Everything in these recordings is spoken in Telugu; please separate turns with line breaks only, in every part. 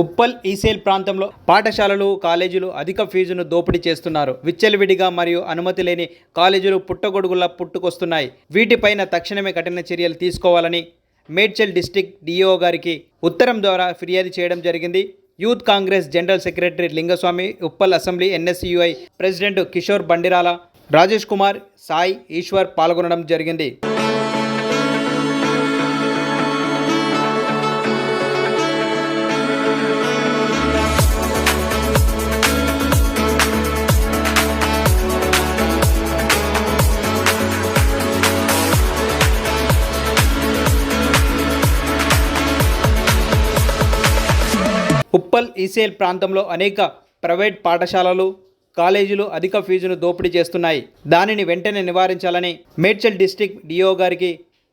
ఉప్పల్ ఈసేల్ ప్రాంతంలో పాఠశాలలు కాలేజీలు అధిక ఫీజును దోపిడీ చేస్తున్నారు. విచ్చలవిడిగా మరియు అనుమతి లేని కాలేజీలు పుట్టగొడుగులా పుట్టుకొస్తున్నాయి. వీటిపైన తక్షణమే కఠిన చర్యలు తీసుకోవాలని మేడ్చల్ డిస్టిక్ డిఓ గారికి ఉత్తరం ద్వారా ఫిర్యాదు చేయడం జరిగింది. Youth Congress general secretary Lingaswamy Uppal assembly NSUI president Kishore Bandirala Rajesh Kumar Sai Eshwar పాల్గొనడం జరిగింది. ఉప్పల్ ఈసేల్ ప్రాంతంలో అనేక ప్రైవేట్ పాఠశాలలు కాలేజీలు అధిక ఫీజును దోపిడీ చేస్తున్నాయి. దానిని వెంటనే నివారించాలని మేడ్చల్ డిస్టిక్ డిఓ గారికి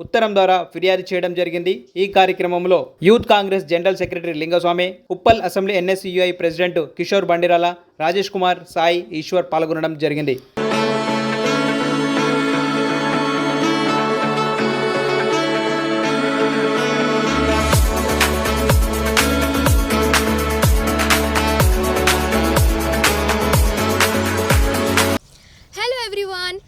ఉత్తరం ద్వారా ఫిర్యాదు చేయడం జరిగింది. ఈ కార్యక్రమంలో youth Congress general secretary Lingaswamy Uppal assembly NSUI president Kishore Bandirala Rajesh Kumar Sai Eshwar పాల్గొనడం జరిగింది.